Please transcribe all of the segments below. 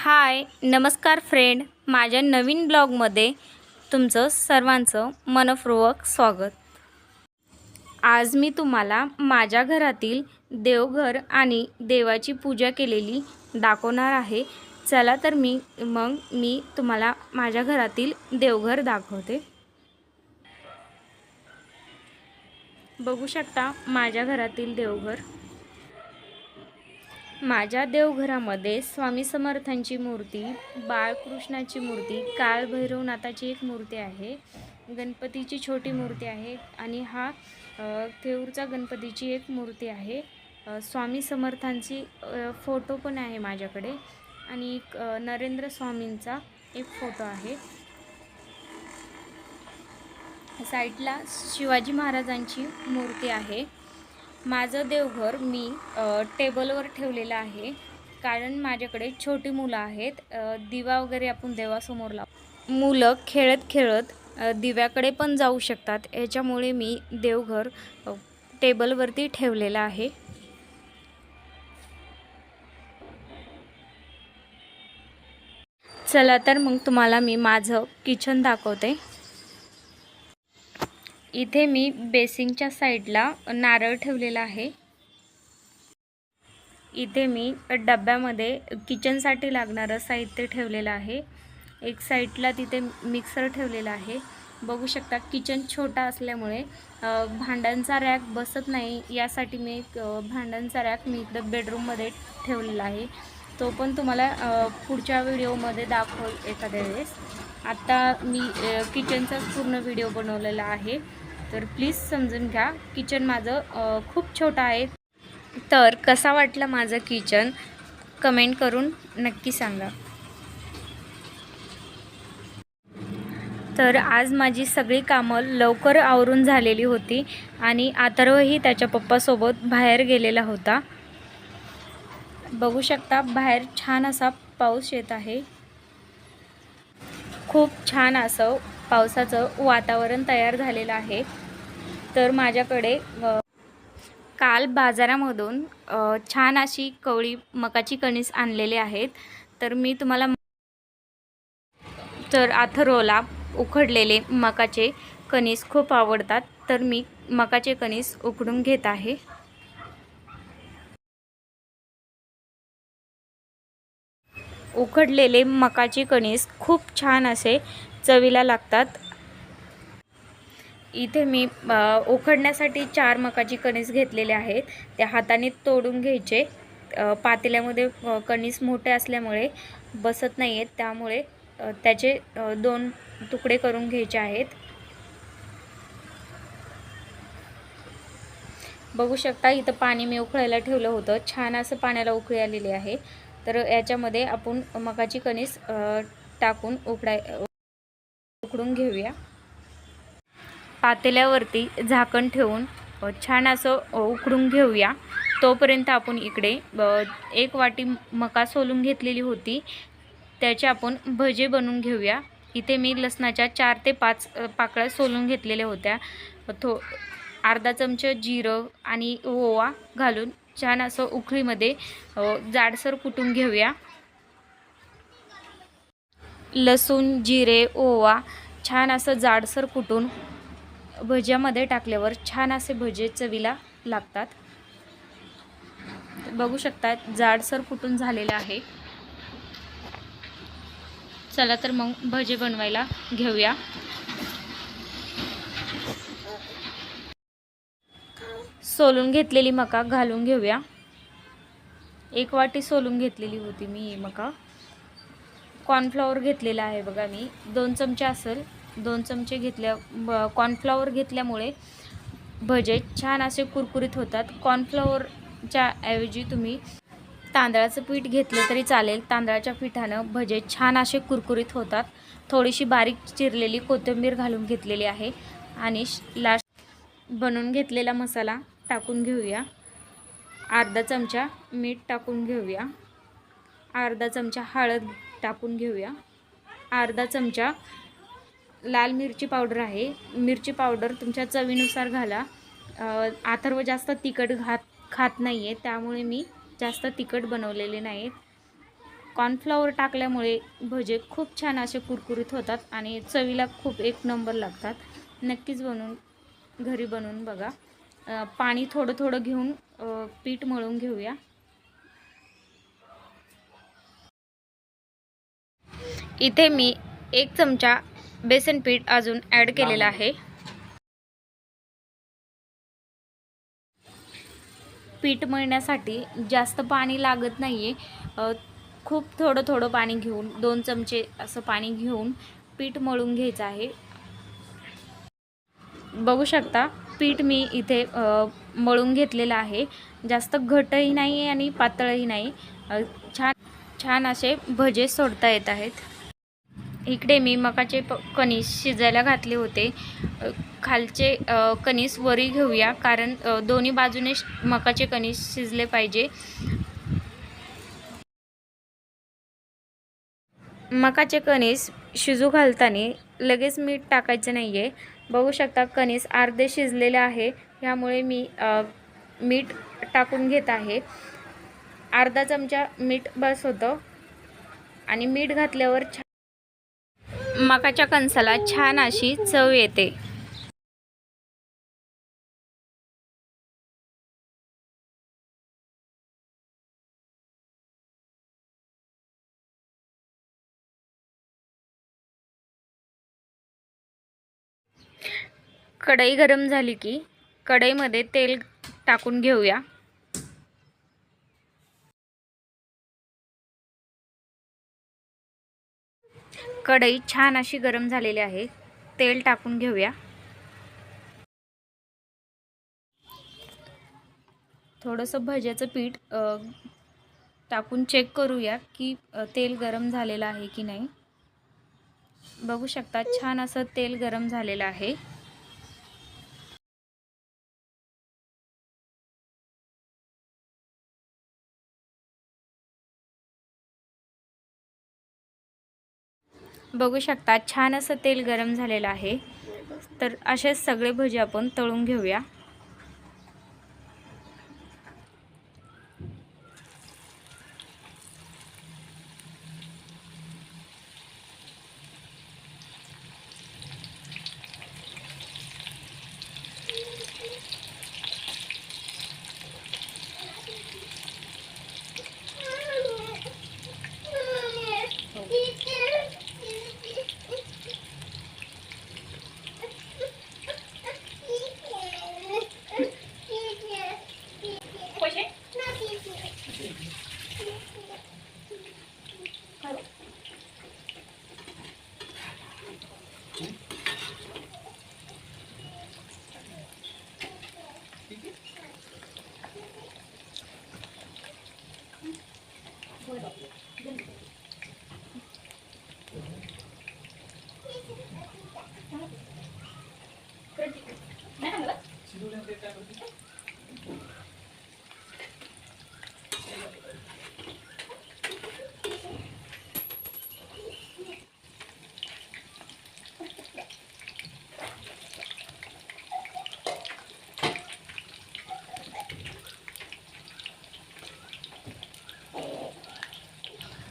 हाय नमस्कार फ्रेंड माझ्या नवीन ब्लॉगमध्ये तुमचं सर्वांचं मनपूर्वक स्वागत. आज मी तुम्हाला माझ्या घरातील देवघर आणि देवाची पूजा केलेली दाखवणार आहे. चला तर मी मग मी तुम्हाला माझ्या घरातील देवघर दाखवते. बघू शकता माझ्या घरातील देवघर. माझ्या देवघरामध्ये स्वामी समर्थांची मूर्ती बाळकृष्णाची मूर्ती काळभैरवनाथाची एक मूर्ती आहे गणपतीची छोटी मूर्ती आहे आणि हा थेऊरचा गणपतीची एक मूर्ती आहे. स्वामी समर्थांची फोटो पण आहे माझ्याकडे आणि एक नरेंद्र स्वामींचा एक फोटो आहे. साईडला शिवाजी महाराजांची मूर्ती आहे. माझं देवघर मी टेबलवर ठेवलेलं आहे. कारण माझ्याकडे छोटी मुलं आहेत. दिवा वगैरे आपण देवासमोर लाव मुलं खेळत खेळत दिव्याकडे पण जाऊ शकतात. याच्यामुळे मी देवघर टेबलवरती ठेवलेलं आहे. चला तर मग तुम्हाला मी माझं किचन दाखवते. इथे मी बेसिंगच्या साईडला नारळ ठेवलेला आहे. इथे मी डब्यामध्ये किचनसाठी लागणारं साहित्य ठेवलेलं आहे. एक साईडला तिथे मिक्सर ठेवलेला आहे. बघू शकता किचन छोटा असल्यामुळे भांड्यांचा रॅक बसत नाही. यासाठी मी एक भांड्यांचा रॅक मी इथं बेडरूममध्ये ठेवलेला आहे. तो पण तुम्हाला पुढच्या व्हिडिओमध्ये दाखव एखाद्या वेळेस. आत्ता मी किचनचाच पूर्ण व्हिडिओ बनवलेला आहे. तर प्लीज समजून घ्या किचन माझं खूप छोटं आहे. तर कसा वाटला माझं किचन कमेंट करून नक्की सांगा. तर आज माझी सगळी कामं लवकर आवरून झालेली होती आणि आतर्वही त्याच्या पप्पासोबत बाहेर गेलेला होता. बघू शकता बाहेर छान असा पाऊस येत आहे. खूप छान असं पावसाचं वातावरण तयार झालेलं आहे. तर माझ्याकडे काल बाजारामधून छान अशी कवळी मकाची कणीस आणलेली आहेत. तर मी तुम्हाला तर आथरोला उकडलेले मकाचे कणीस खूप आवडतात. तर मी मकाचे कणीस उकडून घेत आहे. उकडलेले मकाची कणीस खूप छान असे चवीला लागतात. इथे मी उखडण्यासाठी उकडण्यासाठी चार मकाची कणीस घेतलेले आहेत. त्या हाताने तोडून घ्यायचे. पातेल्यामध्ये कणीस मोठे असल्यामुळे बसत नाही आहेत त्यामुळे त्याचे दोन तुकडे करून घ्यायचे आहेत. बघू शकता इथं पाणी मी उकळायला ठेवलं होतं. छान असं पाण्याला उकळी आलेली आहे. तर याच्यामध्ये आपण मकाची कणीस टाकून उकडाय उकडून घेऊया. पातेल्यावरती झाकण ठेवून छान असं उकडून घेऊया. तोपर्यंत आपण इकडे एक वाटी मका सोलून घेतलेली होती. त्याचे आपण भजे बनवून घेऊया. इथे मी लसणाच्या चार ते पाच पाकळ्या सोलून घेतलेल्या होत्या. थो अर्धा चमचा जिरं आणि ओवा घालून छान असं उकळीमध्ये जाडसर कुटून घेऊया. लसूण जिरे ओवा छान असं जाडसर कुटून भज्यामध्ये टाकल्यावर छान असे भजे चवीला लागतात. बघू शकतात जाडसर कुटून झालेलं आहे. चला तर मग भजे बनवायला घेऊया. सोलून घेतलेली मका घालून घेऊया. एक वाटी सोलून घेतलेली होती मी ही मका. कॉर्नफ्लॉवर घेतलेला आहे बघा मी. दोन चमचे असेल. दोन चमचे घेतल्या ब कॉर्नफ्लॉवर घेतल्यामुळे भजे छान असे कुरकुरीत होतात. कॉर्नफ्लॉवरच्या ऐवजी तुम्ही तांदळाचं पीठ घेतलं तरी चालेल. तांदळाच्या पिठानं भजे छान असे कुरकुरीत होतात. थोडीशी बारीक चिरलेली कोथिंबीर घालून घेतलेली आहे. आणि लास्ट बनवून घेतलेला मसाला टाकून घेऊया. अर्धा चमचा मीठ टाकून घेऊया. अर्धा चमचा हळद टाकून घेऊया. अर्धा चमचा लाल मिरची पावडर आहे. मिरची पावडर तुमच्या चवीनुसार घाला. अ, अथर्व जास्त तिखट घात खात नाही आहे त्यामुळे मी जास्त तिखट बनवलेले नाहीत. कॉर्नफ्लॉवर टाकल्यामुळे भजे खूप छान असे कुरकुरीत होतात आणि चवीला खूप एक नंबर लागतात. नक्कीच बनवून घरी बनवून बघा. पाणी थोडं थोडं घेऊन पीठ मळून घेऊया. इथे मी एक चमचा बेसन पीठ अजून ॲड केलेला आहे. पीठ मळण्यासाठी जास्त पाणी लागत नाही आहे खूप थोडं थोडं पाणी घेऊन दोन चमचे असं पाणी घेऊन पीठ मळून घ्यायचं आहे. बघू शकता पीठ मी इथे मळून घेतलेलं आहे. जास्त घटही नाही आहे आणि पातळही नाही. छान छान असे भजे सोडता येत आहेत. इकडे मी मकाचे प कणीस शिजायला घातले होते. खालचे कणीस वरी घेऊया कारण दोन्ही बाजूने मकाचे कणीस शिजले पाहिजे. मकाचे कणीस शिजू घालताना लगेच मीठ टाकायचं नाही आहे बघू शकता कणीस अर्धे शिजलेले आहे. ह्यामुळे मी मीठ टाकून घेत आहे. अर्धा चमचा मीठ बस होतं. आणि मीठ घातल्यावर छान मकाच्या कणसाला छान अशी चव येते. कढई गरम झाली की कढईमध्ये तेल टाकून घेऊया. कढई छान अशी गरम झालेली आहे. तेल टाकून घेऊया. थोडंसं भज्याचं पीठ टाकून चेक करूया की तेल गरम झालेलं आहे की नाही. बघू शकता छान असं तेल गरम झालेलं आहे. बघू शकता छान असं तेल गरम झालेलं आहे. तर असेच सगळे भजे आपण तळून घेऊया. ठीक है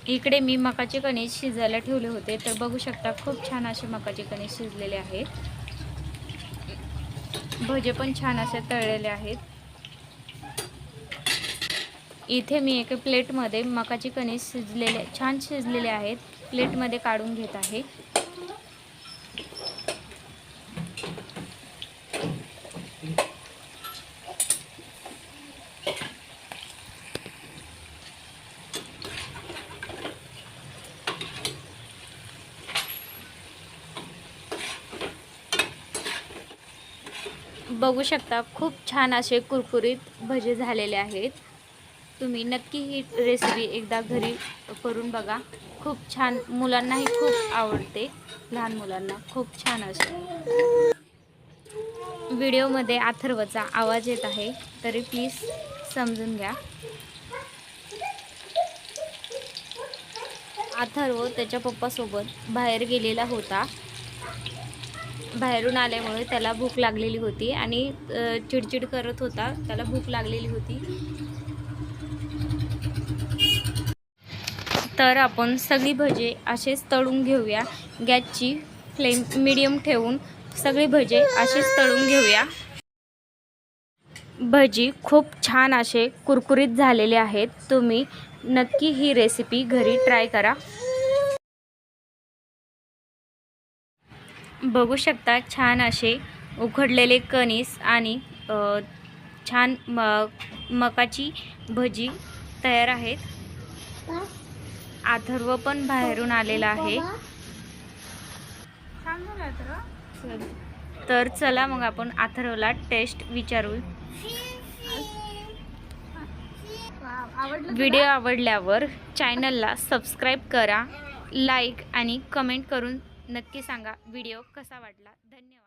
इकडे मी मकाचे कणीस शिजायला ठेवले होते. तर बघू शकता खूप छान असे मकाचे कणीस शिजलेले आहेत. भजे पण छान असे तळलेले आहेत. इथे मी एका प्लेटमध्ये मकाचे कणीस शिजलेले छान शिजलेले आहेत. प्लेटमध्ये काढून घेत आहे. बघू शकता खूप छान असे कुरकुरीत भजे झालेले आहेत. तुम्ही नक्की ही रेसिपी एकदा घरी करून बघा. खूप छान मुलांनाही खूप आवडते लहान मुलांना खूप छान असे. व्हिडिओमध्ये अथर्वचा आवाज येत आहे तरी प्लीज समजून घ्या. अथर्व त्याच्या पप्पासोबत बाहेर गेलेला होता. बाहेरून आल्यामुळे त्याला भूक लागलेली होती आणि चिडचिड करत होता. त्याला भूक लागलेली होती. तर आपण सगळी भजे असेच तळून घेऊया. गॅसची फ्लेम मिडियम ठेवून सगळी भजे असेच तळून घेऊया. भजी खूप छान असे कुरकुरीत झालेले आहेत. तुम्ही नक्की ही रेसिपी घरी ट्राय करा. बघू शकता छान असे उघडलेले कणीस आणि छान म मकाची भजी तयार आहेत. अथर्व पण बाहेरून आलेला आहे. तर चला मग आपण अथर्वला टेस्ट विचारू. व्हिडिओ आवडल्यावर चॅनलला सबस्क्राईब करा लाईक आणि कमेंट करून नक्की सांगा. व्हिडिओ कसा वाटला? धन्यवाद.